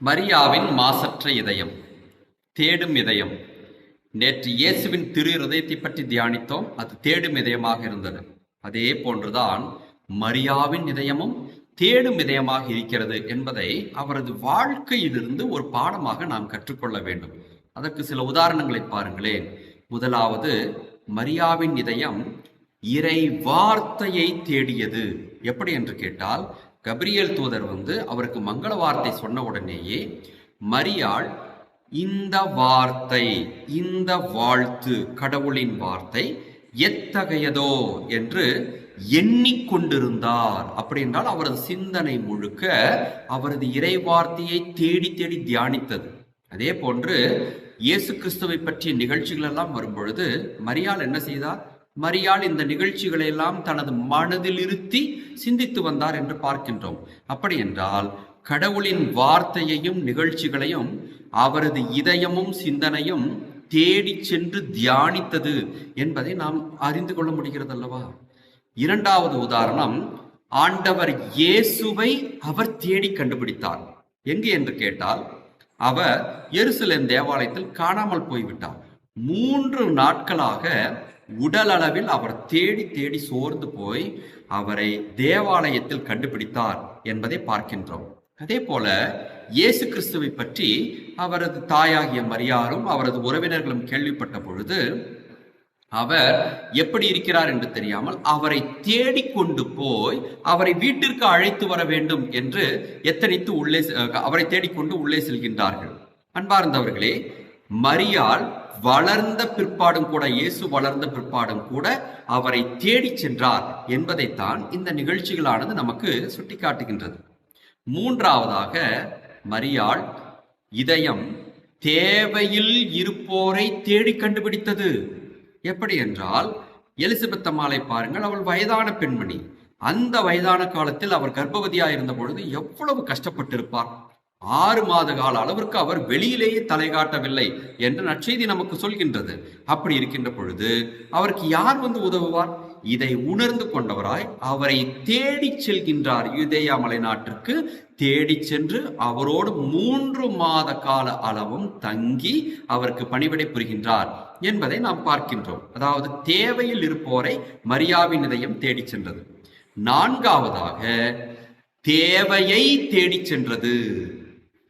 மரியாவின் மாசற்ற இதயம் தேடும் இதயம். நேற்று இயேசுவின் திரு இருதயத்தை பற்றி தியானித்தோம். அது தேடும் இதயமாக இருந்தது. அதே போன்றுதான் மரியாவின் இதயமும் தேடும் இதயமாக இருக்கிறது என்பதை அவரது வாழ்க்கையிலிருந்து ஒரு பாடமாக நாம் கற்றுக்கொள்ள வேண்டும். அதற்கு சில உதாரணங்களை பாருங்களேன். முதலாவது மரியாவின் இதயம் இறை வார்த்தையை தேடியது. எப்படி என்று கேட்டால் கபிரியல் தூதர் வந்து அவருக்கு மங்கள வார்த்தை சொன்ன உடனேயே மரியாள் இந்த வார்த்தை இந்த வாழ்த்து கடவுளின் வார்த்தை எத்தகையதோ? என்று எண்ணிக்கொண்டிருந்தார். அப்படி என்றால் அவரது சிந்தனை முழுக்க அவரது இறை வார்த்தையை தேடி தேடி தியானித்தது. அதே போன்று இயேசு கிறிஸ்துவை பற்றிய நிகழ்ச்சிகள் எல்லாம் வரும்பொழுது மரியாள் என்ன செய்தார்? மரியாள் இந்த நிகழ்ச்சிகளை எல்லாம் தனது மனதில் இருத்தி சிந்தித்து வந்தார் என்று பார்க்கின்றோம். அப்படி என்றால் கடவுளின் வார்த்தையையும் நிகழ்ச்சிகளையும் அவரது இதயமும் சிந்தனையும் தேடி சென்று தியானித்தது என்பதை நாம் அறிந்து கொள்ள முடிகிறது அல்லவா இரண்டாவது உதாரணம் ஆண்டவர் இயேசுவை அவர் தேடி கண்டுபிடித்தார். எங்கு என்று கேட்டால் அவர் எருசலேம் தேவாலயத்தில் காணாமல் போய்விட்டார். மூன்று நாட்களாக உடல் அளவில் அவர் தேடி தேடி சோர்ந்து போய் அவரை தேவாலயத்தில் கண்டுபிடித்தார் என்பதை பார்க்கின்றோம். அதே போல இயேசு கிறிஸ்துவை பற்றி அவரது தாயாகிய மரியாரும் அவரது உறவினர்களும் கேள்விப்பட்ட பொழுது அவர் எப்படி இருக்கிறார் என்று தெரியாமல் அவரை தேடிக்கொண்டு போய் அவரை வீட்டிற்கு அழைத்து வர வேண்டும் என்று எத்தனித்து உள்ளே அவரை தேடிக்கொண்டு உள்ளே செல்கின்றார்கள். அன்பார்ந்தவர்களே மரியாள் வளர்ந்த பிற்பாடும் கூட இயேசு வளர்ந்த பிற்பாடும் கூட அவரை தேடி சென்றார் என்பதைத்தான் இந்த நிகழ்ச்சிகளானது நமக்கு சுட்டிக்காட்டுகின்றது. மூன்றாவதாக மரியாள் இதயம் தேவையில் இருப்போரை தேடி கண்டுபிடித்தது. எப்படி என்றால் எலிசபெத் அம்மாளை பாருங்கள் அவள் வயதான பெண்மணி. அந்த வயதான காலத்தில் அவர் கர்ப்பவதியாக இருந்த பொழுது எவ்வளவு கஷ்டப்பட்டிருப்பார். ஆறு மாத கால அளவிற்கு அவர் வெளியிலேயே தலை காட்டவில்லை என்று நற்செய்தி நமக்கு சொல்கின்றது. அப்படி இருக்கின்ற பொழுது அவருக்கு யார் வந்து உதவுவார்? இதை உணர்ந்து கொண்டவராய் அவரை தேடி செல்கின்றார் யுதேயா மலை நாட்டிற்கு. தேடி சென்று அவரோடு மூன்று மாத கால அளவும் தங்கி அவருக்கு பணிவிடை புரிகின்றார் என்பதை நாம் பார்க்கின்றோம். அதாவது தேவையில் இருப்போரை மரியாவின் இதயம் தேடி சென்றது. நான்காவதாக தேவையை தேடி சென்றது.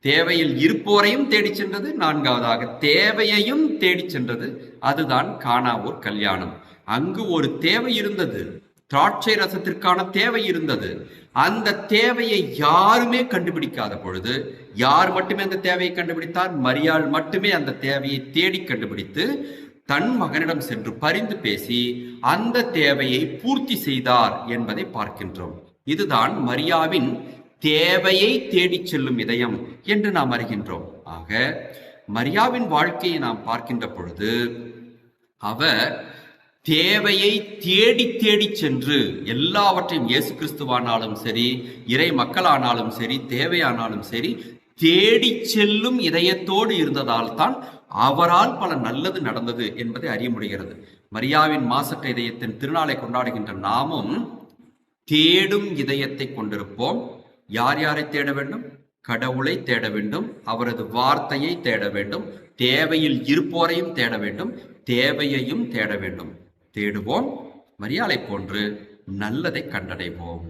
தேவையில் இருப்போரையும் தேடி சென்றது நான்காவதாக தேவையையும் தேடி சென்றது. அதுதான் காணாவூர் கல்யாணம். அங்கு ஒரு தேவை இருந்தது. திராட்சை ரசத்திற்கான தேவை இருந்தது. அந்த தேவையை யாருமே கண்டுபிடிக்காத பொழுது யார் மட்டுமே அந்த தேவையை கண்டுபிடித்தார் மரியாள் மட்டுமே அந்த தேவையை தேடி கண்டுபிடித்து தன் மகனிடம் சென்று பரிந்து பேசி அந்த தேவையை பூர்த்தி செய்தார் என்பதை பார்க்கின்றோம். இதுதான் மரியாவின் தேவையை தேடிச் செல்லும் இதயம் என்று நாம் அறிகின்றோம். ஆக மரியாவின் வாழ்க்கையை நாம் பார்க்கின்ற பொழுது அவர் தேவையை தேடி தேடி சென்று எல்லாவற்றையும் இயேசு கிறிஸ்துவானாலும் சரி இறை மக்களானாலும் சரி தேவையானாலும் சரி தேடி செல்லும் இதயத்தோடு இருந்ததால் தான் அவரால் பல நல்லது நடந்தது என்பதை அறிய முடிகிறது. மரியாவின் மாசற்ற இதயத்தின் திருநாளை கொண்டாடுகின்ற நாமும் தேடும் இதயத்தை கொண்டிருப்போம். யார் யாரை தேட வேண்டும்? கடவுளை தேட வேண்டும் அவரது வார்த்தையை தேட வேண்டும் தேவையில் இருப்போரையும் தேட வேண்டும் தேவையையும் தேட வேண்டும். தேடுவோம் மரியாதை போன்று நல்லதை கண்டடைவோம்.